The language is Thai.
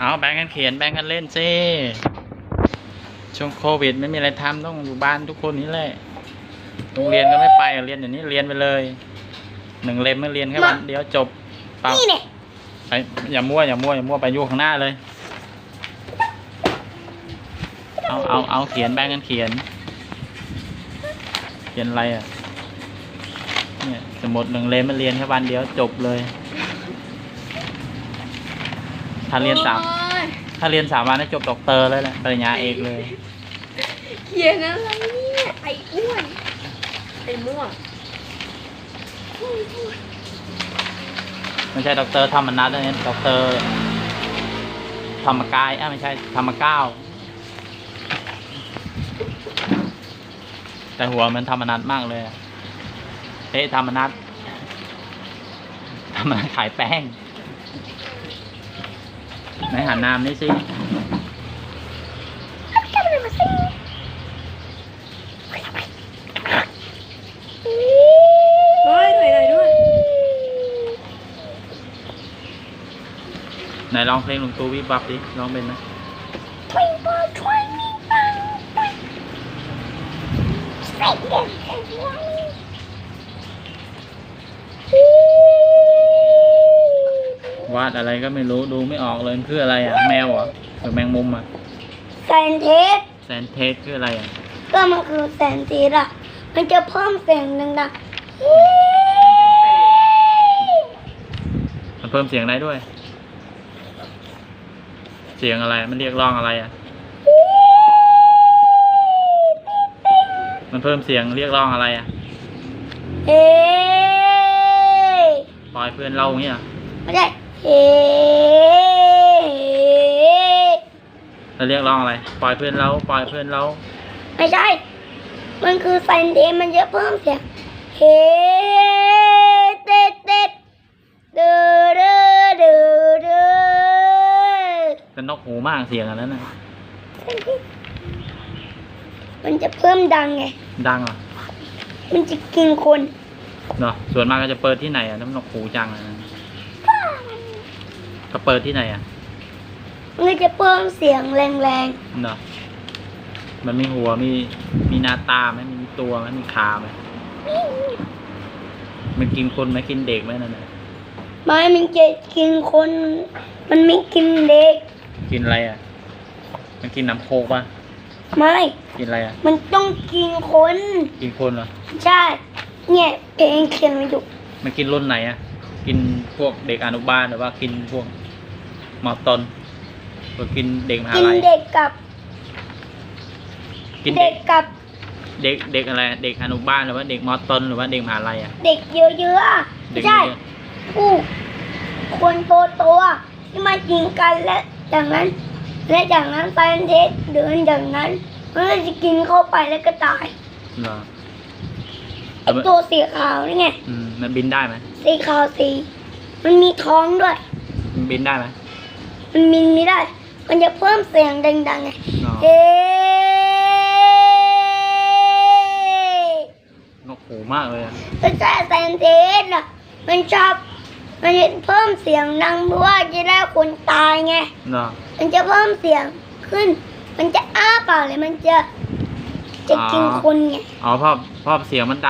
เอาแบ่งกันเขียนแบ่งกันเล่นซิช่วงโควิด ไม่มีอะไรทำต้องอยู่บ้านทุกคนนี้แหละโรงเรียนก็ไม่ไปเรียนอย่างนี้เรียนไปเลยหนึ่งเล่มไม่เรียนแค่วันเดียวจบเปล่านี่เนี่ยไปอย่ามั่วอย่ามั่วอย่ามั่วไปอยู่ข้างหน้าเลย เอาเอาเอาเขียนแบ่งกันเขียน เขียนอะไรอะเนี่ยสมุดหนึ่งเล่มมันเรียนแค่วันเดียวจบเลย ถ้าเรียนสามโอ้ยถ้าเรียนสามวันได้จบด็อกเตอร์เลยแหละปริญญาเอกเลย เขียนอะไรเนี่ยไอ้อ้วนไอ้ม่วงไม่ใช่ด็อกเตอร์ธรรมนัทนะเนี่ยด็อกเตอร์ ธรรมกายอะไม่ใช่ธรรมก้าวแต่หัวมันธรรมนัทมากเลยอะเอ๊ะธรรมนัทธรรมนัทขายแป้ง ไหนหันนามนี่สิเฮ้ยถอยหน่อยด้วยไหนลองเพลงลุงตูวิบวับดิร้องเป็นไหม วาดอะไรก็ไม่รู้ดูไม่ออกเลยมันคืออะไรอะแมวเหรอหรือแมงมุมอะแซนเทสแซนเทสคืออะไรอะก็มันคือแซนเทสอะมันจะเพิ่มเสียงดังมันเพิ่มเสียงได้ด้วย เสียงอะไรมันเรียกร้องอะไรอะ มันเพิ่มเสียงเรียกร้องอะไรอะๆเฮ้ยปล่อยเพื่อนเล่าอย่างเงี้ยเหรอ ไม่ได้ เฮ้ยแล้วเรียกร้องอะไร ปล่อยเพื่อนเราปล่อยเพื่อนเราไม่ใช่ มันคือแซนเทสมันจะเพิ่มเสียงเฮ้เต็ดเต็ดเดือเดือเดือเดือเป็นนกหูมากเสียงอันนั้นนะมันจะเพิ่มดังไง ดังเหรอ มันจะกินคน เนาะส่วนมากก็จะเปิดที่ไหนอะน้ำนกหูจังอะนะ ก็เปิดที่ไหนอะมันจะเพิ่มเสียงแรงเนาะมันมีหัวมีมีหน้าตาไหมมีตัวไหมมีขาไหมมันกินคนไหมกินเด็กไหมนั่นน่ะๆไม่มันจะกินคน มันไม่กินเด็ก กินอะไรอะ มันกินน้ำโคกป่ะไม่ กินอะไรอะ มันต้องกินคน กินคนเหรอใช่ เนี่ยเพลงเขียนไว้อยู่มันกินรุ่นไหนอะ กินพวกเด็กอนุบาลหรือว่ากินพวก มอต้นหรือกินเด็กมหากินลัยเด็กกับกินเด็เด็กกกับเด็กเด็กอะไรเด็กอนุบาลหรือว่าเด็กมอต้นหรือว่าเด็กมหาลัยอะเด็กเยอะๆอะเด็กใช่ เยอะผู้คนโตโตๆอะที่มากินกันและจากนั้น และจากนั้นไฟนเทสเดินอย่างนั้นมันก็จะกินเข้าไปแล้วก็ตายเหรอไอตัวสีขาวนี่ไงอืมมันบินได้ไหมสีขาวสี มันมีท้องด้วยมันบินได้ไหม มันมีไม่ได้ มันจะเพิ่มเสียงดังๆไงอ๋อเฮ้นกหูมากเลยอะไม่ใช่แซนเทสอะมันชอบ มันจะเพิ่มเสียงดังเพราะว่าจะได้คนตายไงเหรอมันจะเพิ่มเสียงขึ้น มันจะอ้าปากเลยมันจะ จะกินคนไง อ๋อเพราะเพราะเสียงมันดัง